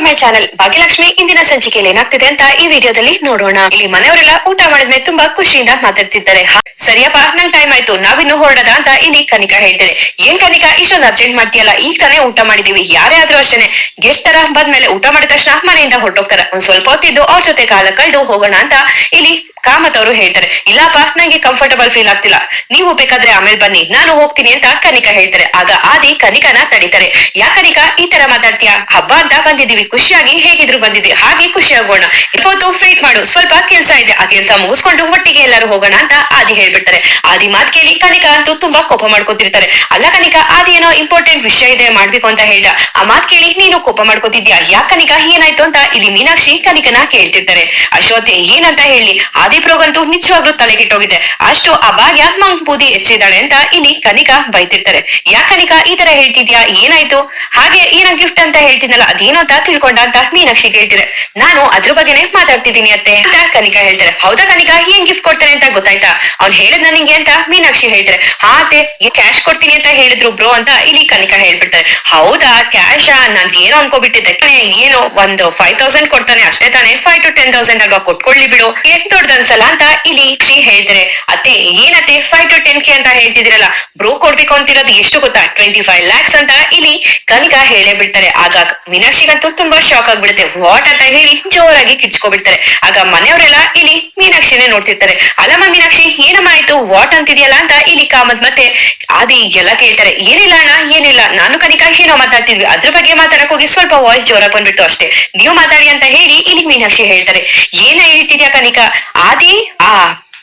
My channel Bhagyalakshmi ಇಂದಿನ ಸಂಚಿಕೆಯಲ್ಲಿ ಏನಾಗ್ತಿದೆ ಅಂತ ಈ ವಿಡಿಯೋದಲ್ಲಿ ನೋಡೋಣ. ಇಲ್ಲಿ ಮನೆಯವರೆಲ್ಲ ಊಟ ಮಾಡಿದ್ಮೇಲೆ ತುಂಬಾ ಖುಷಿಯಿಂದ ಮಾತಾಡ್ತಿದ್ದಾರೆ. "ಹಾ, ಸರಿಯಪ್ಪ ನಂಗ್ ಟೈಮ್ ಆಯ್ತು. ನಾವಿನ್ನು ಹೊರಡದ ಅಂತ ಇಲ್ಲಿ ಕನಿಕಾ ಹೇಳ್ತಾರೆ ಏನ್ ಕನಿಕಾ ಇಷ್ಟೊಂದು ಅರ್ಜೆಂಟ್ ಮಾಡ್ತೀಯಲ್ಲ? ಈಗ ತಾನೇ ಊಟ ಮಾಡಿದೀವಿ. ಯಾರೇ ಆದ್ರೂ ಅಷ್ಟೇನೆ. ಗೆಸ್ಟ್ ತರ ಬಂದ್ಮೇಲೆ ಊಟ ಮಾಡಿದ ತಕ್ಷಣ ಮನೆಯಿಂದ ಹೊರಟೋಗ್ತಾರ. ಒಂದ್ ಸ್ವಲ್ಪ ಹೊತ್ತಿದ್ದು ಅವ್ರ ಜೊತೆ ಕಾಲ ಕಳೆದು ಹೋಗೋಣ ಅಂತ ಇಲ್ಲಿ ಕಾಮತ್ ಅವರು ಹೇಳ್ತಾರೆ ಇಲ್ಲಪ್ಪ ನಂಗೆ ಕಂಫರ್ಟಬಲ್ ಫೀಲ್ ಆಗ್ತಿಲ್ಲ. ನೀವು ಬೇಕಾದ್ರೆ ಆಮೇಲೆ ಬನ್ನಿ, ನಾನು ಹೋಗ್ತೀನಿ ಅಂತ ಕನಿಕಾ ಹೇಳ್ತಾರೆ. ಆಗ ಆದಿ ಕನಿಕಾನ ತಡಿತಾರೆ. ಯಾ ಕನಿಕಾ, ಈ ತರ ಮಾತಾಡ್ತೀಯಾ? ಹಬ್ಬ ಅಂತ ಬಂದಿದೀವಿ ಖುಷಿಯಾಗಿ ಹೇಗಿದ್ರು ಬಂದಿದ್ವಿ ಹಾಗೆ ಖುಷಿ ಆಗೋಣ. ಇಪ್ಪತ್ತು ಫೇಟ್ ಮಾಡು, ಸ್ವಲ್ಪ ಕೆಲ್ಸ ಇದೆ, ಆ ಕೆಲ್ಸ ಮುಗಿಸ್ಕೊಂಡು ಒಟ್ಟಿಗೆ ಎಲ್ಲರೂ ಹೋಗೋಣ ಅಂತ ಆದಿ ಹೇಳ್ಬಿಡ್ತಾರೆ. ಆದಿ ಮಾತ್ ಕೇಳಿ ಕನಿಕಾ ಅಂತೂ ತುಂಬಾ ಕೋಪ ಮಾಡ್ಕೊತಿರ್ತಾರೆ. ಅಲ್ಲ ಕನಿಕಾ, ಆದಿ ಏನೋ ಇಂಪಾರ್ಟೆಂಟ್ ವಿಷಯ ಇದೆ, ಮಾಡ್ಬೇಕು ಅಂತ ಹೇಳ್ದ. ಆ ಮಾತ್ ಕೇಳಿ ನೀನು ಕೋಪ ಮಾಡ್ಕೋತಿದ್ಯಾ? ಯಾಕ ಕನಿಕಾ, ಏನಾಯ್ತು ಅಂತ ಇಲ್ಲಿ ಮೀನಾಕ್ಷಿ ಕನಿಕನ ಕೇಳ್ತಿರ್ತಾರೆ. ಅಶೋತೆ ಏನಂತ ಹೇಳಿ? ಆದಿಪ್ರೋಗಂತೂ ನಿಜವಾಗ್ಲೂ ತಲೆಗಿಟ್ಟೋಗಿದೆ. ಅಷ್ಟು ಆ ಭಾಗ್ಯ ಮಂಗ್ ಬೂದಿ ಹೆಚ್ಚಿದಾಳೆ ಅಂತ ಇಲ್ಲಿ ಕನಿಕಾ ಬೈತಿರ್ತಾರೆ ಯಾಕ ಕನಿಕಾ, ಈ ತರ ಹೇಳ್ತಿದ್ಯಾ? ಏನಾಯ್ತು? ಹಾಗೆ ಏನೋ ಗಿಫ್ಟ್ ಅಂತ ಹೇಳ್ತಿದ್ನಲ್ಲ, ಅದೇನೋ ಅಂತ ತಿಳ್ಕೊಂಡ ಅಂತ ಮೀನಾಕ್ಷಿ ಕೇಳ್ತಿದೆ ನಾನು ಅದ್ರ ಬಗ್ಗೆನೆ ಮಾತಾಡ್ತಿದ್ದೀನಿ ಅತ್ತೆ ಅಂತ ಕನಿಕಾ ಹೇಳ್ತಾರೆ. ಹೌದಾ ಕನಿಕಾ, ಏನ್ ಗಿಫ್ಟ್ ಕೊಡ್ತಾರೆ ಅಂತ ಗೊತ್ತಾಯ್ತಾ? ಅವ್ನ್ ಹೇಳಿದ್ ನನಗೆ ಅಂತ ಮೀನಾಕ್ಷಿ ಹೇಳ್ತಾರೆ. ಅತ್ತೆ ಕ್ಯಾಶ್ ಕೊಡ್ತೀನಿ ಅಂತ ಹೇಳಿದ್ರು ಬ್ರೋ ಅಂತ ಇಲ್ಲಿ ಕನಿಕಾ ಹೇಳ್ಬಿಡ್ತಾರೆ. ಹೌದಾ ಕ್ಯಾಶ್ ನಾನ್ ಏನೋ ಅನ್ಕೋಬಿಟ್ಟಿದ್ದೆ. ಏನು ಒಂದು ಫೈವ್ ತೌಸಂಡ್ ಕೊಡ್ತಾನೆ, ಅಷ್ಟೇ ತಾನೆ. ಫೈವ್ ಟು ಟೆನ್ ತೌಸಂಡ್ ಅಲ್ವಾ ಕೊಟ್ಕೊಳ್ಳಿ ಬಿಡು. ಏನ್ ದೊಡ್ಡದನ್ಸಲ್ಲ ಅಂತ ಇಲ್ಲಿ ಶ್ರೀ ಹೇಳ್ತಾರೆ. ಅತ್ತೆ, ಏನತ್ತೆ? ಫೈವ್ ಟು ಟೆನ್ ಕೆ ಅಂತ ಹೇಳ್ತಿದಿರಲ್ಲ ಬ್ರೋ ಕೊಡ್ಬೇಕು ಅಂತಿರೋದು ಎಷ್ಟು ಗೊತ್ತಾ? ಟ್ವೆಂಟಿ ಫೈವ್ ಲ್ಯಾಕ್ಸ್ ಅಂತ ಇಲ್ಲಿ ಕನಿಕಾ ಹೇಳೇ ಬಿಡ್ತಾರೆ. ಆಗ ಮೀನಾಕ್ಷಿಗಂತೂ ತುಂಬಾ ಶಾಕ್ ಆಗ್ಬಿಡುತ್ತೆ. ವಾಟ್ ಅಂತ ಹೇಳಿ ಜೋರಾಗಿ ಕಿಚ್ಕೊಬಿಡ್ತಾರೆ ಆಗ ಮನೆಯವರೆಲ್ಲ ಇಲ್ಲಿ ಮೀನಾಕ್ಷಿನೇ ನೋಡ್ತಿರ್ತಾರೆ. ಅಲ್ಲಮ್ಮ ಮೀನಾಕ್ಷಿ, ಏನಮ್ಮ ಆಯ್ತು ವಾಟ್ ಅಂತಿದ್ಯಲ್ಲ ಅಂತ ಇಲ್ಲಿ ಕಾಮತ್ ಮತ್ತೆ ಆದಿ ಎಲ್ಲ ಕೇಳ್ತಾರೆ, ಏನಿಲ್ಲ ಅಣ್ಣ, ಏನಿಲ್ಲ, ನಾನು ಕನಿಕಾ ಏನೋ ಮಾತಾಡ್ತಿದ್ವಿ, ಅದ್ರ ಬಗ್ಗೆ ಮಾತಾಡಕ್ ಹೋಗಿ ಸ್ವಲ್ಪ ವಾಯ್ಸ್ ಜೋರಾಗಿ ಬಂದ್ಬಿಟ್ಟು ಅಷ್ಟೇ. ನೀವು ಮಾತಾಡಿ ಅಂತ ಹೇಳಿ ಇಲ್ಲಿ ಮೀನಾಕ್ಷಿ ಹೇಳ್ತಾರೆ, ಏನ ಹೇಳ್ತಿದ್ಯಾ ಕನಿಕಾ? ಆದಿ, ಆ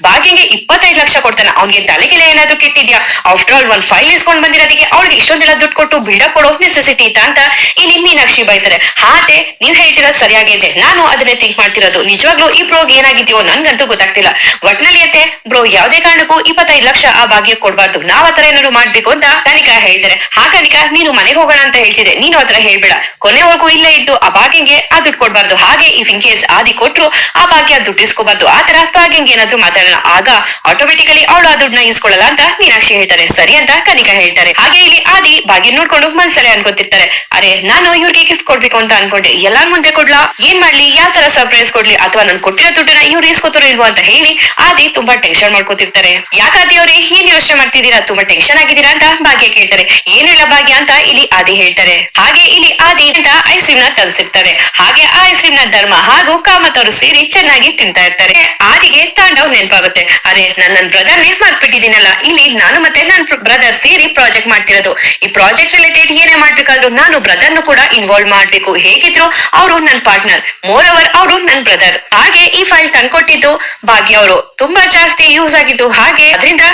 ಭಾಗ್ಯಂಗೆ ಇಪ್ಪತ್ತೈದು ಲಕ್ಷ ಕೊಡ್ತಾನ. ಅವ್ನಿಗೆ ತಲೆಗೆಲೆ ಏನಾದ್ರು ಕೆಟ್ಟಿದ್ಯಾ? ಆಫ್ಟರ್ ಆಲ್ ಒಂದ್ ಫೈಲ್ ಇಸ್ಕೊಂಡ್ ಬಂದಿರೋದಕ್ಕೆ ಅವ್ಳಿಗೆ ಇಷ್ಟೊಂದೆಲ್ಲ ದುಡ್ಡು ಕೊಟ್ಟು ಬಿಲ್ಡಪ್ ಕೊಡೋ ನೆಸೆಸಿಟಿ ಇತ್ತ ಅಂತ ಇಲ್ಲಿ ಮೀನಾಕ್ಷಿ ಬೈತಾರೆ. ಹಾತೆ ನೀವ್ ಹೇಳ್ತಿರೋದು ಸರಿಯಾಗಿದೆ ನಾನು ಅದನ್ನೇ ತಿಂಕ್ ಮಾಡ್ತಿರೋದು. ನಿಜವಾಗ್ಲೂ ಈ ಪ್ರೋಗ್ ಏನಾಗಿದ್ಯೋ ನನ್ಗಂತೂ ಗೊತ್ತಾಗ್ತಿಲ್ಲ. ಒಟ್ನಲ್ಲಿ ಅತ್ತೆ ಬ್ರೋ ಯಾವ್ದೇ ಕಾರಣಕ್ಕೂ ಇಪ್ಪತ್ತೈದು ಲಕ್ಷ ಆ ಭಾಗ್ಯ ಕೊಡ್ಬಾರ್ದು. ನಾವ್ ಆತರ ಏನಾದ್ರು ಮಾಡ್ಬೇಕು ಅಂತ ಕನಿಕಾ ಹೇಳ್ತಾರೆ. ಹಾ ಕನಿಕಾ ನೀನು ಮನೆಗೆ ಹೋಗೋಣ ಅಂತ ಹೇಳ್ತಿದ್ರೆ ನೀನು ಆತರ ಹೇಳ್ಬೇಡ. ಕೊನೆವರೆಗೂ ಇಲ್ಲೇ ಇದ್ದು ಆ ಭಾಗ್ಯಂಗೆ ಆ ದುಡ್ಡು ಕೊಡ್ಬಾರ್ದು. ಹಾಗೆ ಇಫ್ ಇನ್ ಕೇಸ್ ಆದಿ ಕೊಟ್ರು ಆ ಭಾಗ್ಯ ದುಡ್ಡು ಇಸ್ಕೋಬಾರ್ದು. ಆತರ ಭಾಗ್ಯಂಗೆ ಏನಾದ್ರು ಮಾತಾಡೋಣ. ಆಗ ಆಟೋಮೆಟಿಕಲಿ ಅವಳು ಆ ದುಡ್ಡನ್ನ ಇಸ್ಕೊಳ್ಳಲ್ಲ ಅಂತ ಮೀನಾಕ್ಷಿ ಹೇಳ್ತಾರೆ. ಸರಿ ಅಂತ ಕನಿಕಾ ಹೇಳ್ತಾರೆ. ಹಾಗೆ ಇಲ್ಲಿ ಆದಿ ಭಾಗ್ಯ ನೋಡ್ಕೊಂಡು ಮನ್ಸಲ್ಲೇ ಅನ್ಕೊತಿರ್ತಾರೆ. ಅರೆ, ನಾನು ಇವ್ರಿಗೆ ಗಿಫ್ಟ್ ಕೊಡ್ಬೇಕು ಅಂತ ಅನ್ಕೊಂಡೆ. ಎಲ್ಲಾರ್ ಮುಂದೆ ಕೊಡ್ಲಾ? ಏನ್ ಮಾಡ್ಲಿ? ಯಾವ ತರ ಸರ್ಪ್ರೈಸ್ ಕೊಡ್ಲಿ? ಅಥವಾ ನಾನು ಕೊಟ್ಟಿರೋ ದುಡ್ಡನ್ನ ಇವ್ರು ಇಸ್ಕೋತಾರೋ ಇಲ್ವೋ ಅಂತ ಹೇಳಿ ಆದಿ ತುಂಬಾ ಟೆನ್ಷನ್ ಮಾಡ್ಕೋತಿರ್ತಾರೆ. ಯಾಕಾದಿ ಅವ್ರೆ, ಏನ್ ಯೋಚನೆ ಮಾಡ್ತಿದ್ದೀರಾ? ತುಂಬಾ ಟೆನ್ಷನ್ ಆಗಿದ್ದೀರಾ ಅಂತ ಭಾಗ್ಯ ಕೇಳ್ತಾರೆ. ಏನಿಲ್ಲ ಭಾಗ್ಯ ಅಂತ ಇಲ್ಲಿ ಆದಿ ಹೇಳ್ತಾರೆ. ಹಾಗೆ ಇಲ್ಲಿ ಆದಿ ಅಂತ ಐಸ್ ಕ್ರೀಮ್ನ ತಲ್ಸಿರ್ತಾರೆ. ಹಾಗೆ ಆ ಐಸ್ ಕ್ರೀಮ್ನ ಧರ್ಮ ಹಾಗೂ ಕಾಮತ್ ಅವರು ಸೇರಿ ಚೆನ್ನಾಗಿ ತಿಂತಾ ಇರ್ತಾರೆ. ಆದಿಗೆ ತಾಂಡವ್ ನೆನಪಾಗುತ್ತೆ ಅರೆ ನಾನು ನನ್ನ ಬ್ರದರ್ ನೇ ಮಾಡ್ಬಿಟ್ಟಿದೀನಲ್ಲ ಇಲ್ಲಿ ನಾನು ಮತ್ತೆ ನನ್ನ ಬ್ರದರ್ ಸೇರಿ ಪ್ರಾಜೆಕ್ಟ್ ಮಾಡ್ತಿರೋದು. ಈ ಪ್ರಾಜೆಕ್ಟ್ ರಿಲೇಟೆಡ್ ಏನೇ ಮಾಡ್ಬೇಕಾದ್ರು ನಾನು ಬ್ರದರ್ ನು ಕೂಡ ಇನ್ವಾಲ್ವ್ ಮಾಡ್ಬೇಕು. ಹೇಗಿದ್ರು ಅವರು ನನ್ನ ಪಾರ್ಟ್ನರ್ ಮೋರ್ ಓವರ್ ಅವರು ನನ್ನ ಬ್ರದರ್ ಹಾಗೆ ಈ ಫೈಲ್ ತಂದ್ಕೊಟ್ಟಿದ್ದು ಭಾಗ್ಯ ಅವರು. ತುಂಬಾ ಜಾಸ್ತಿ ಯೂಸ್ ಆಗಿದ್ದು. ಹಾಗೆ, ಅದರಿಂದ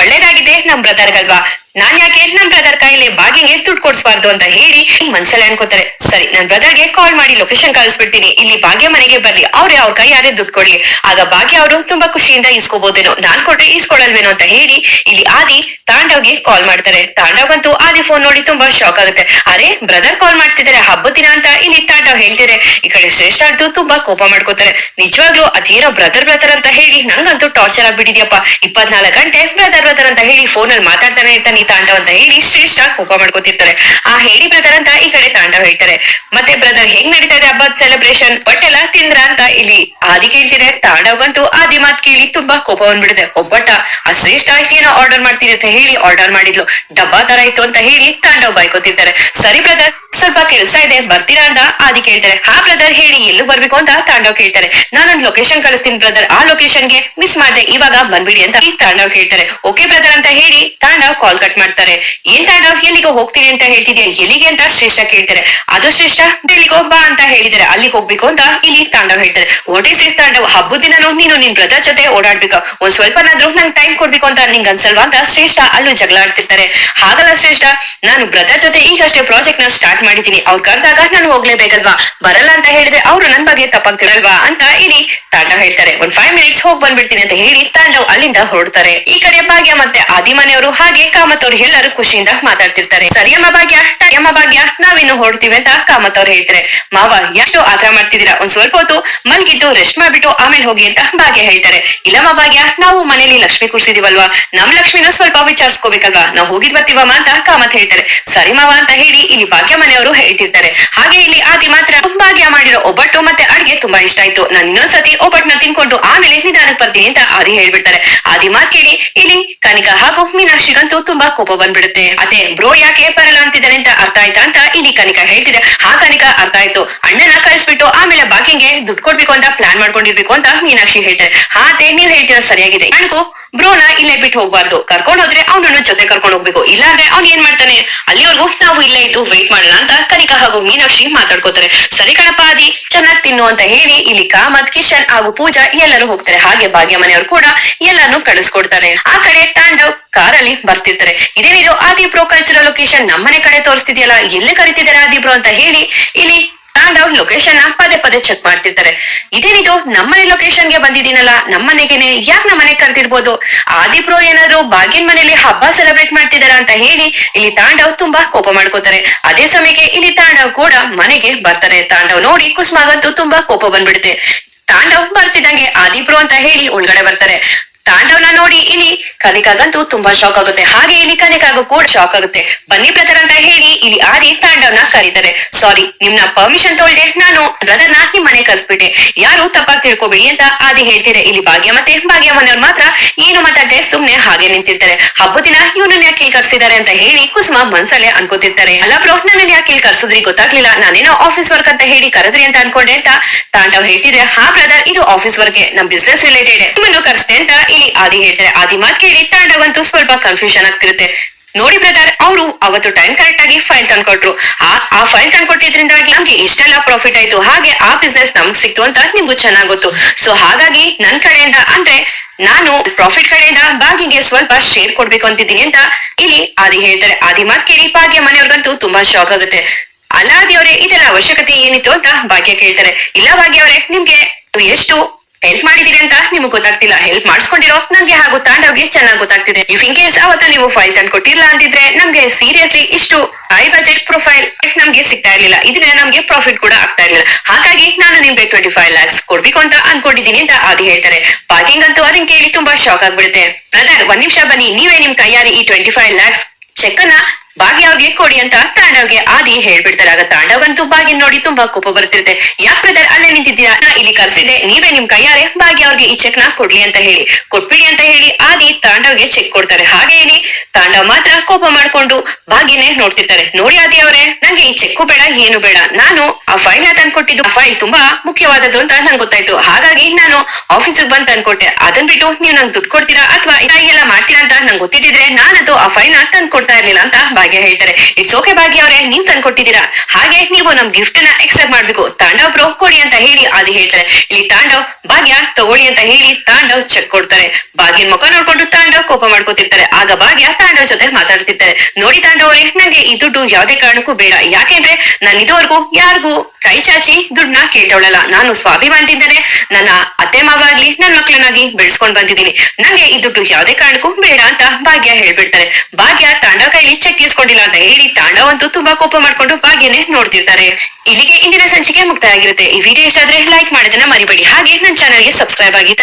ಒಳ್ಳೇದಾಗಿದೆ ನಮ್ ಬ್ರದರ್ಗಲ್ವಾ ನಾನ್ ಯಾಕೆ ನನ್ ಬ್ರದರ್ ಕೈಲಿ ಬಾಗಿಗೆ ದುಡ್ಡು ಕೊಡ್ಸ್ಬಾರ್ದು ಅಂತ ಹೇಳಿ ಮನ್ಸಲ್ಲಿ ಅನ್ಕೋತಾರೆ. ಸರಿ, ನನ್ ಬ್ರದರ್ಗೆ ಕಾಲ್ ಮಾಡಿ ಲೊಕೇಶನ್ ಕಳಿಸ್ಬಿಡ್ತೀನಿ. ಇಲ್ಲಿ ಭಾಗ್ಯ ಮನೆಗೆ ಬರ್ಲಿ. ಅವ್ರೆ ಅವ್ರ ಕೈ ಯಾರೇ ದುಡ್ಡು ಕೊಡ್ಲಿ. ಆಗ ಭಾಗ್ಯ ಅವರು ತುಂಬಾ ಖುಷಿಯಿಂದ ಇಸ್ಕೋಬಹುದೇನೋ ನಾನ್ ಕೊಟ್ರೆ ಇಸ್ಕೊಳಲ್ವೇನೋ ಅಂತ ಹೇಳಿ ಇಲ್ಲಿ ಆದಿ ತಾಂಡವ್ಗೆ ಕಾಲ್ ಮಾಡ್ತಾರೆ. ತಾಂಡವ್ಗಂತೂ ಆದಿ ಫೋನ್ ನೋಡಿ ತುಂಬಾ ಶಾಕ್ ಆಗುತ್ತೆ. ಅರೆ ಬ್ರದರ್ ಕಾಲ್ ಮಾಡ್ತಿದ್ದಾರೆ ಹಬ್ಬದ ದಿನ ಅಂತ ಇಲ್ಲಿ ತಾಂಡವ್ ಹೇಳ್ತಿದ್ರೆ ಈ ಕಡೆ ಶ್ರೇಷ್ಠ ಅಂತೂ ತುಂಬಾ ಕೋಪ ಮಾಡ್ಕೋತಾರೆ. ನಿಜವಾಗ್ಲೂ ಅದೇನೋ ಬ್ರದರ್ ಬ್ರದರ್ ಅಂತ ಹೇಳಿ ನಂಗಂತೂ ಟಾರ್ಚರ್ ಆಗ್ಬಿಟ್ಟಿದ್ಯಪ್ಪ. ಇಪ್ಪತ್ನಾಲ್ಕು ಗಂಟೆ ಬ್ರದರ್ ಬ್ರದರ್ ಅಂತ ಹೇಳಿ ಫೋನ್ ಅಲ್ಲಿ ಮಾತಾಡ್ತಾನೆ ಇರ್ತಾನೆ. ಈ ತಾಂಡವ್ ಅಂತ ಹೇಳಿ ಶ್ರೇಷ್ಠ ಕೋಪ ಮಾಡ್ಕೋತಿರ್ತಾರೆ. ಆ ಹೇಳಿ ಬ್ರದರ್ ಅಂತ ಈ ಕಡೆ ತಾಂಡವ ಹೇಳ್ತಾರೆ ಮತ್ತೆ ಬ್ರದರ್ ಹೆಂಗ್ ನಡೀತಾ ಇದೆ ಹಬ್ಬದ ಸೆಲೆಬ್ರೇಷನ್ ಒಟ್ಟೆಲ್ಲ ತಿಂದ್ರ ಅಂತ ಇಲ್ಲಿ ಆದಿ ಕೇಳ್ತಿದೆ, ತಾಂಡವ್ಗಂತೂ ಆದಿ ಮಾತ್ ಕೇಳಿ ತುಂಬಾ ಕೋಪ ಬಂದ್ಬಿಡುತ್ತೆ. ಒಬ್ಬಟ್ಟ, ಆ ಶ್ರೇಷ್ಠ ಏನೋ ಆರ್ಡರ್ ಮಾಡ್ತೀನಿ ಅಂತ ಹೇಳಿ ಆರ್ಡರ್ ಮಾಡಿದ್ಲು. ಡಬ್ಬಾ ತರ ಇತ್ತು ಅಂತ ಹೇಳಿ ತಾಂಡವ್ ಬಾಯ್ಕೋತಿರ್ತಾರೆ. ಸರಿ ಬ್ರದರ್ ಸ್ವಲ್ಪ ಕೆಲ್ಸ ಇದೆ, ಬರ್ತೀರಾ ಅಂತ ಆದಿ ಕೇಳ್ತಾರೆ. ಹಾ ಬ್ರದರ್ ಹೇಳಿ ಎಲ್ಲೂ ಬರ್ಬೇಕು ಅಂತ ತಾಂಡವ್ ಕೇಳ್ತಾರೆ. ನಾನೊಂದ್ ಲೊಕೇಶನ್ ಕಳಿಸ್ತೀನಿ ಬ್ರದರ್ ಆ ಲೊಕೇಶನ್ಗೆ ಮಿಸ್ ಮಾಡ್ದೆ, ಇವಾಗ ಬಂದ್ಬಿಡಿ ಅಂತ ತಾಂಡವ್ ಹೇಳ್ತಾರೆ ಓಕೆ ಬ್ರದರ್ ಅಂತ ಹೇಳಿ ತಾಂಡವ್ ಕಾಲ್ ಕಟ್ ಮಾಡ್ತಾರೆ. ಏನ್ ತಾಂಡವ್ ಎಲ್ಲಿಗೆ ಹೋಗ್ತೀನಿ ಅಂತ ಹೇಳ್ತಿದ್ಯಾ? ಎಲ್ಲಿಗೆ ಅಂತ ಶ್ರೇಷ್ಠ ಕೇಳ್ತಾರೆ. ಅದು ಶ್ರೇಷ್ಠ ಬೆಳಿಗ್ಗೆ ಬಾ ಅಂತ ಹೇಳಿದಾರೆ ಅಲ್ಲಿಗೆ ಹೋಗ್ಬೇಕು ಅಂತ ಇಲ್ಲಿ ತಾಂಡವ್ ಹೇಳ್ತಾರೆ. What is is Tandav? ಹಬ್ಬದ ದಿನನು ನೀನು ನಿನ್ ಬ್ರದರ್ ಜೊತೆ ಓಡಾಡ್ಬೇಕು. ಒಂದ್ ಸ್ವಲ್ಪನಾದ್ರೂ ನಂಗೆ ಟೈಮ್ ಕೊಡ್ಬೇಕು ಅಂತ, ನಿಂಗ್ ಅನ್ಸಲ್ವಾ ಅಂತ ಶ್ರೇಷ್ಠ ಅಲ್ಲೂ ಜಗಳ ಆಡ್ತಿರ್ತಾರೆ ಹಾಗಲ್ಲ ಶ್ರೇಷ್ಠ, ನಾನು ಬ್ರದರ್ ಜೊತೆ ಈಗಷ್ಟೇ ಪ್ರಾಜೆಕ್ಟ್ನ ಸ್ಟಾರ್ಟ್ ಮಾಡಿದೀನಿ ಅವ್ರು ಕರೆದಾಗ ನಾನು ಹೋಗ್ಲೇಬೇಕಲ್ವಾ? ಬರಲ್ಲ ಅಂತ ಹೇಳಿದ್ರೆ ಅವ್ರು ನನ್ ಬಗ್ಗೆ ತಪ್ಪಾಗ್ತಿರಲ್ವಾ ಅಂತ ಇಲ್ಲಿ ತಾಂಡವ್ ಹೇಳ್ತಾರೆ. ಒಂದ್ ಫೈವ್ ಮಿನಿಟ್ಸ್ ಹೋಗ್ ಬಂದ್ಬಿಡ್ತೀನಿ ಅಂತ ಹೇಳಿ ತಾಂಡವ್ ಅಲ್ಲಿಂದ ಹೊರಡ್ತಾರೆ. ಈ ಕಡೆ ಭಾಗ್ಯ ಮತ್ತೆ ಆದಿಮನೆಯವರು ಹಾಗೆ ಕಾಮತ್ ಅವ್ರು ಎಲ್ಲರೂ ಖುಷಿಯಿಂದ ಮಾತಾಡ್ತಿರ್ತಾರೆ. ಸರಿಯಮ್ಮ ಭಾಗ್ಯ ಟೈಯಮ್ಮ ಭಾಗ್ಯ, ನಾವಿನ್ನು ಹೊರಡ್ತೀವಿ ಅಂತ ಕಾಮತ್ ಅವ್ರು ಹೇಳ್ತಾರೆ. ಮಾವ, ಎಷ್ಟು ಆತರ ಮಾಡ್ತಿದ್ದೀರಾ? ಒಂದ್ ಸ್ವಲ್ಪ ಹೊತ್ತು ಮಲ್ಗಿದ್ದು ರೆಸ್ಟ್ ಮಾಡ್ಬಿಟ್ಟು ಆಮೇಲೆ ಹೋಗಿ ಅಂತ ಭಾಗ್ಯ ಹೇಳ್ತಾರೆ. ಇಲ್ಲಮ್ಮ ಭಾಗ್ಯ, ನಾವು ಮನೇಲಿ ಲಕ್ಷ್ಮಿ ಕೂರ್ಸಿದೀವಲ್ವಾ? ನಮ್ ಲಕ್ಷ್ಮಿನ ಸ್ವಲ್ಪ ವಿಚಾರಿಸ್ಕೋಬೇಕಲ್ವಾ? ನಾವು ಹೋಗಿದ್ ಬರ್ತೀವಮ್ಮ ಅಂತ ಕಾಮತ್ ಹೇಳ್ತಾರೆ. ಸರಿ ಮಾವ ಅಂತ ಹೇಳಿ ಇಲ್ಲಿ ಭಾಗ್ಯ ಮನೆಯವರು ಹೇಳ್ತಿರ್ತಾರೆ. ಹಾಗೆ ಇಲ್ಲಿ ಆದಿ ಮಾತ್ರ ಭಾಗ್ಯ ಮಾಡಿರೋ ಒಬ್ಬಟ್ಟು ಮತ್ತೆ ಅಡ್ಗೆ ತುಂಬಾ ಇಷ್ಟ ಆಯ್ತು. ನಾನು ಇನ್ನೊಂದ್ಸತಿ ಒಬ್ಬಟ್ಟನ್ನ ತಿನ್ಕೊಂಡು ಆಮೇಲೆ ನಿಧಾನಕ್ಕೆ ಬರ್ತೀನಿ ಅಂತ ಆದಿ ಹೇಳ್ಬಿಡ್ತಾರೆ. ಆದಿ ಮಾತ್ ಕೇಳಿ ಇಲ್ಲಿ ಕನಿಕಾ ಹಾಗೂ ಮೀನಾಕ್ಷಿಗಂತೂ ತುಂಬಾ ಕೋಪ ಬಂದ್ಬಿಡುತ್ತೆ. ಅದೇ ಬ್ರೋ ಯಾಕೆ ಬರಲ್ಲ ಅಂತಿದ್ದಾನೆ ಅಂತ ಅರ್ಥ ಆಯ್ತಾ ಅಂತ ಇಲ್ಲಿ ಕನಿಕಾ ಹೇಳ್ತಿದೆ. ಆ ಕನಿಕಾ, ಅರ್ಥ ಆಯ್ತು. ಅಣ್ಣನ ಕಳ್ಸ್ಬಿಟ್ಟು ಆಮೇಲೆ ಬಾಕಿಂಗೆ ದುಡ್ಡು ಕೊಡ್ಬೇಕು ಅಂತ ಪ್ಲಾನ್ ಮಾಡ್ಕೊಂಡಿರ್ಬೇಕು ಅಂತ ಮೀನಾಕ್ಷಿ ಹೇಳ್ತಾರೆ. ಆತೆ ನೀವ್ ಹೇಳ್ತೀರ ಸರಿಯಾಗಿದೆ. ನನಗೂ ಬ್ರೋನ ಇಲ್ಲೇ ಬಿಟ್ಟು ಹೋಗ್ಬಾರ್ದು. ಕರ್ಕೊಂಡು ಹೋದ್ರೆ ಅವನನ್ನ ಜೊತೆ ಕರ್ಕೊಂಡು ಹೋಗ್ಬೇಕು. ಇಲ್ಲಾಂದ್ರೆ ಅವ್ನು ಏನ್ ಮಾಡ್ತಾನೆ? ಅಲ್ಲಿವರೆಗೂ ನಾವು ಇಲ್ಲೇ ಇದ್ದು ವೇಟ್ ಮಾಡೋಣ ಅಂತ ಕನಿಕಾ ಹಾಗೂ ಮೀನಾಕ್ಷಿ ಮಾತಾಡ್ಕೋತಾರೆ. ಸರಿ ಕಣಪ್ಪ ಆದಿ, ಚೆನ್ನಾಗ್ ತಿನ್ನು ಅಂತ ಹೇಳಿ ಇಲ್ಲಿ ಕಾಮತ್, ಕಿಶನ್ ಹಾಗೂ ಪೂಜಾ ಎಲ್ಲರೂ ಹೋಗ್ತಾರೆ. ಹಾಗೆ ಭಾಗ್ಯ ಮನೆಯವರು ಕೂಡ ಎಲ್ಲಾನು ಕಳಿಸ್ಕೊಡ್ತಾರೆ. ಆ ಕಡೆ ತಾಂಡವ್ ಕಾರಲ್ಲಿ ಬರ್ತಿರ್ತಾರೆ. ಇದೇನಿದು ಆದಿ ಬ್ರೋ ಕಳ್ಸಿರೋ ಲೊಕೇಶನ್ ನಮ್ಮನೆ ಕಡೆ ತೋರಿಸ್ತಿದ್ಯಲ್ಲ, ಎಲ್ಲಿ ಕರಿತಿದ್ದಾರೆ ಆದಿ ಬ್ರೋ ಅಂತ ಹೇಳಿ ಇಲ್ಲಿ ತಾಂಡವ್ ಲೊಕೇಶನ್ನ ಪದೇ ಪದೇ ಚೆಕ್ ಮಾಡ್ತಿರ್ತಾರೆ. ಇದೇನಿದು? ನಮ್ಮನೆ ಲೊಕೇಶನ್ಗೆ ಬಂದಿದ್ದೀನಲ್ಲ, ನಮ್ಮನೆಗೆನೆ, ಯಾಕೆ ನಮ್ಮನೆ ಕರ್ತಿರ್ಬೋದು ಆದಿ ಬ್ರೋ ಏನಾದ್ರು ಬಾಗಿನ ಮನೇಲಿ ಹಬ್ಬ ಸೆಲೆಬ್ರೇಟ್ ಮಾಡ್ತಿದಾರ ಅಂತ ಹೇಳಿ, ಇಲ್ಲಿ ತಾಂಡವ್ ತುಂಬಾ ಕೋಪ ಮಾಡ್ಕೋತಾರೆ. ಅದೇ ಸಮಯಕ್ಕೆ ಇಲ್ಲಿ ತಾಂಡವ್ ಕೂಡ ಮನೆಗೆ ಬರ್ತಾರೆ. ತಾಂಡವ್ ನೋಡಿ ಕುಸ್ಮಾಗಂತೂ ತುಂಬಾ ಕೋಪ ಬಂದ್ಬಿಡುತ್ತೆ. ತಾಂಡವ್ ಬರ್ತಿದ್ದಂಗೆ ಆದಿಪ್ರೋ ಅಂತ ಹೇಳಿ ಒಳಗಡೆ ಬರ್ತಾರೆ. ತಾಂಡವ್ನ ನೋಡಿ ಇಲ್ಲಿ ಕನಿಕಾಗಂತೂ ತುಂಬಾ ಶಾಕ್ ಆಗುತ್ತೆ. ಹಾಗೆ ಇಲ್ಲಿ ಕನಿಕಾಗೂ ಕೂಡ ಶಾಕ್ ಆಗುತ್ತೆ. ಬನ್ನಿ ಬ್ರದರ್ ಅಂತ ಹೇಳಿ ಇಲ್ಲಿ ಆದಿ ತಾಂಡವ್ನ ಕರೀತಾರೆ. ಸಾರಿ ನಿಮ್ನ ಪರ್ಮಿಷನ್ ತೊಳ್ದೆ ನಾನು ಬ್ರದರ್ನ ನಿಮ್ ಮನೆ ಕರ್ಸ್ಬಿಟ್ಟೆ. ಯಾರು ತಪ್ಪಾಗಿ ತಿಳ್ಕೊಬೇಡಿ ಅಂತ ಆದಿ ಹೇಳ್ತಿದೆ. ಇಲ್ಲಿ ಭಾಗ್ಯ ಮತ್ತೆ ಭಾಗ್ಯ ಮನೆಯವ್ರು ಮಾತ್ರ ಏನು ಮಾತಾಡ್ದೆ ಸುಮ್ನೆ ಹಾಗೆ ನಿಂತಿರ್ತಾರೆ. ಹಬ್ಬದ ದಿನ ಇವನನ್ನ ಯಾಕೆ ಕರ್ಸಿದ್ದಾರೆ ಅಂತ ಹೇಳಿ ಕುಸುಮ ಮನ್ಸಲ್ಲೇ ಅನ್ಕೋತಿರ್ತಾರೆ. ಅಲ್ಲ ಬ್ರೋ ನನ್ನ ಯಾಕೆ ಇಲ್ಲಿ ಕರ್ಸಿದ್ರಿ ಗೊತ್ತಾಗ್ಲಿಲ್ಲ. ನಾನೇನೋ ಆಫೀಸ್ ವರ್ಕ್ ಅಂತ ಹೇಳಿ ಕರೆದ್ರಿ ಅಂತ ಅನ್ಕೊಂಡೆ ಅಂತ ತಾಂಡವ್ ಹೇಳ್ತಿದ್ರೆ ಹಾ ಬ್ರದರ್ ಇದು ಆಫೀಸ್ ವರ್ಕ್ ನಮ್ ಬಿಸ್ನೆಸ್ ರಿಲೇಟೆಡ್ ಸುಮ್ಮನೆ ಕರ್ಸ್ತೆ ಅಂತ ಇಲ್ಲಿ ಆದಿ ಹೇಳ್ತಾರೆ. ಆದಿ ಮಾತ್ ಕೇಳಿ ತಾಂಡವಂತೂ ಸ್ವಲ್ಪ ಕನ್ಫ್ಯೂಷನ್ ಆಗ್ತಿರುತ್ತೆ. ನೋಡಿ ಬ್ರದರ್ ಅವರು ಅವತ್ತು ಟೈಮ್ ಕರೆಕ್ಟ್ ಆಗಿ ಫೈಲ್ ತಂದ್ಕೊಟ್ರು. ಆ ಫೈಲ್ ತಂದ್ಕೊಟ್ಟಿದ್ರಿಂದಾಗಿ ನಮ್ಗೆ ಇಷ್ಟೆಲ್ಲ ಪ್ರಾಫಿಟ್ ಆಯ್ತು. ಹಾಗೆ ಆ ಬಿಸ್ನೆಸ್ ನಮ್ಗ್ ಸಿಕ್ತು ಅಂತ ನಿಮ್ಗೂ ಚೆನ್ನಾಗ್ ಗೊತ್ತು. ಸೊ ಹಾಗಾಗಿ ನನ್ ಕಡೆಯಿಂದ ಅಂದ್ರೆ ನಾನು ಪ್ರಾಫಿಟ್ ಕಡೆಯಿಂದ ಬಾಗಿಗೆ ಸ್ವಲ್ಪ ಶೇರ್ ಕೊಡ್ಬೇಕು ಅಂತಿದ್ದೀನಿ ಅಂತ ಇಲ್ಲಿ ಆದಿ ಹೇಳ್ತಾರೆ. ಆದಿ ಮಾತ್ ಕೇಳಿ ಭಾಗ್ಯ ಮನೆಯವ್ರಿಗಂತೂ ತುಂಬಾ ಶಾಕ್ ಆಗುತ್ತೆ. ಅಲ್ಲ ಅವರೇ, ಇದೆಲ್ಲ ಅವಶ್ಯಕತೆ ಏನಿತ್ತು ಅಂತ ಭಾಗ್ಯ ಕೇಳ್ತಾರೆ. ಇಲ್ಲ, ಭಾಗ್ಯ ಅವರೇ, ನಿಮ್ಗೆ ಎಷ್ಟು ಹೆಲ್ಪ್ ಮಾಡಿದೀರಿ ಅಂತ ನಿಮ್ಗೆ ಗೊತ್ತಾಗ್ತಿಲ್ಲ. ಹೆಲ್ಪ್ ಮಾಡಿಸ್ಕೊಂಡಿರೋ ನಮ್ಗೆ ಹಾಗೂ ತಾಂಡವ್ಗೆ ಚೆನ್ನಾಗಿ ಗೊತ್ತಾಗ್ತಿದೆ. ಇಫ್ ಇನ್ ಕೇಸ್ ಅವತ್ತ ನೀವು ಫೈಲ್ ತಂದು ಕೊಟ್ಟಿಲ್ಲ ಅಂತಿದ್ರೆ ನಮ್ಗೆ ಸೀರಿಯಸ್ಲಿ ಇಷ್ಟು ಹೈ ಬಜೆಟ್ ಪ್ರೊಫೈಲ್ ನಮ್ಗೆ ಸಿಗ್ತಾ ಇರ್ಲಿಲ್ಲ. ಇದ್ರೆ ನಮ್ಗೆ ಪ್ರಾಫಿಟ್ ಕೂಡ ಆಗ್ತಾ ಇರ್ಲಿಲ್ಲ. ಹಾಗಾಗಿ ನಾನು ನಿಮ್ಗೆ ಟ್ವೆಂಟಿ ಫೈವ್ ಲ್ಯಾಕ್ಸ್ ಕೊಡ್ಬೇಕು ಅಂತ ಅನ್ಕೊಂಡಿದೀನಿ ಅಂತ ಆದಿ ಹೇಳ್ತಾರೆ. ಪಾರ್ಕಿಂಗ್ ಅಂತೂ ಅದನ್ನ ಕೇಳಿ ತುಂಬಾ ಶಾಕ್ ಆಗ್ಬಿಡುತ್ತೆ. ಬ್ರದರ್ ಒಂದ್ ನಿಮಿಷ ಬನ್ನಿ. ನೀವೇ ನಿಮ್ ಕೈಯಾರಿ ಈ ಟ್ವೆಂಟಿ ಫೈವ್ ಲ್ಯಾಕ್ಸ್ ಚೆಕ್ ಅನ್ನ ಭಾಗ್ಯ ಅವ್ರಿಗೆ ಕೊಡಿ ಅಂತ ತಾಂಡವ್ಗೆ ಆದಿ ಹೇಳ್ಬಿಡ್ತಾರೆ ಆಗ ತಾಂಡವ್ಗಂತೂ ಭಾಗ್ಯ ನೋಡಿ ತುಂಬಾ ಕೋಪ ಬರ್ತಿರುತ್ತೆ. ಯಾಕ್ ಬ್ರದರ್ ಅಲ್ಲೇ ನಿಂತಿದ್ದೀರಾ? ನಾ ಇಲ್ಲಿ ಕರ್ಸಿದೆ ನೀವೇ ನಿಮ್ ಕೈಯಾರೆ ಭಾಗ್ಯ ಅವ್ರಿಗೆ ಈ ಚೆಕ್ನ ಕೊಡ್ಲಿ ಅಂತ ಹೇಳಿ. ಕೊಟ್ಬಿಡಿ ಅಂತ ಹೇಳಿ ಆದಿ ತಾಂಡವ್ಗೆ ಚೆಕ್ ಕೊಡ್ತಾರೆ. ಹಾಗೆ ಇಲ್ಲಿ ತಾಂಡವ್ ಮಾತ್ರ ಕೋಪ ಮಾಡ್ಕೊಂಡು ಭಾಗ್ಯನೇ ನೋಡ್ತಿರ್ತಾರೆ. ನೋಡಿ ಆದಿ ಅವರೇ, ನಂಗೆ ಈ ಚೆಕ್ಕು ಬೇಡ, ಏನು ಬೇಡ. ನಾನು ಆ ಫೈಲ್ನ ತಂದ್ಕೊಟ್ಟಿದ್ದು. ಫೈಲ್ ತುಂಬಾ ಮುಖ್ಯವಾದದ್ದು ಅಂತ ನಂಗೆ ಗೊತ್ತಾಯ್ತು. ಹಾಗಾಗಿ ನಾನು ಆಫೀಸಿಗೆ ಬಂದ್ ತಂದ್ಕೊಟ್ಟೆ. ಅದನ್ ಬಿಟ್ಟು ನೀವು ನಂಗೆ ದುಡ್ಡು ಕೊಡ್ತೀರಾ ಅಥವಾ ಎಲ್ಲ ಮಾಡ್ತೀರಾ ಅಂತ ನಂಗೆ ಗೊತ್ತಿದ್ರೆ ನಾನದು ಆ ಫೈಲ್ನ ತಂದ್ಕೊಡ್ತಾ ಇರ್ಲಿಲ್ಲ ಅಂತ ಭಾಗ್ಯ ಹೇಳ್ತಾರೆ ಇಟ್ಸ್ ಓಕೆ ಭಾಗ್ಯ ಅವರೇ, ನೀವ್ ತಂದ್ಕೊಟ್ಟಿದ್ದೀರಾ ಹಾಗೆ ನೀವು ನಮ್ ಗಿಫ್ಟ್ನ ಎಕ್ಸೆಪ್ಟ್ ಮಾಡ್ಬೇಕು. ತಾಂಡವ್ ಬ್ರೋ ಕೊಡಿ ಅಂತ ಹೇಳಿ ಆದಿ ಹೇಳ್ತಾರೆ. ಇಲ್ಲಿ ತಾಂಡವ್, ಭಾಗ್ಯ, ತಗೊಳ್ಳಿ ಅಂತ ಹೇಳಿ ತಾಂಡವ್ ಚೆಕ್ ಕೊಡ್ತಾರೆ. ಭಾಗ್ಯನ್ ಮುಖ ನೋಡ್ಕೊಂಡು ತಾಂಡವ್ ಕೋಪ ಮಾಡ್ಕೊತಿರ್ತಾರೆ. ಆಗ ಭಾಗ್ಯ ತಾಂಡವ್ ಜೊತೆ ಮಾತಾಡ್ತಿರ್ತಾರೆ. ನೋಡಿ ತಾಂಡವ್ ಅವರೇ, ನಂಗೆ ಈ ದುಡ್ಡು ಯಾವ್ದೇ ಕಾರಣಕ್ಕೂ ಬೇಡ. ಯಾಕೆಂದ್ರೆ ನಾನು ಇದುವರೆಗೂ ಯಾರಿಗೂ ಕೈ ಚಾಚಿ ದುಡ್ಡನ್ನ ಕೇಳ್ದವಳಲ್ಲ. ನಾನು ಸ್ವಾಭಿಮಾನದಿಂದನೇ ನನ್ನ ಅತ್ತೆ ಮಾವಾಗಿ ನನ್ನ ಮಕ್ಕಳನ್ನಾಗಿ ಬೆಳೆಸ್ಕೊಂಡ್ ಬಂದಿದ್ದೀನಿ. ನಂಗೆ ಈ ದುಡ್ಡು ಯಾವ್ದೇ ಕಾರಣಕ್ಕೂ ಬೇಡ ಅಂತ ಭಾಗ್ಯ ಹೇಳ್ಬಿಡ್ತಾರೆ. ಭಾಗ್ಯ ತಾಂಡವ್ ಕೈಲಿ ಚೆಕ್ ಇಸ್ಕೊಂಡಿಲ್ಲ ಅಂತ ಹೇಳಿ ತಾಂಡವಂತೂ ತುಂಬಾ ಕೋಪ ಮಾಡ್ಕೊಂಡು ಭಾಗ್ಯನೇ ನೋಡ್ತಿರ್ತಾರೆ. ಇಲ್ಲಿಗೆ ಇಂದಿನ ಸಂಚಿಕೆ ಮುಕ್ತಾಯ ಆಗಿರುತ್ತೆ. ಈ ವಿಡಿಯೋ ಇಷ್ಟ ಆದ್ರೆ ಲೈಕ್ ಮಾಡೋದನ್ನ ಮರಿಬೇಡಿ. ಹಾಗೆ ನನ್ನ ಚಾನಲ್ಗೆ ಸಬ್ಸ್ಕ್ರೈಬ್ ಆಗಿ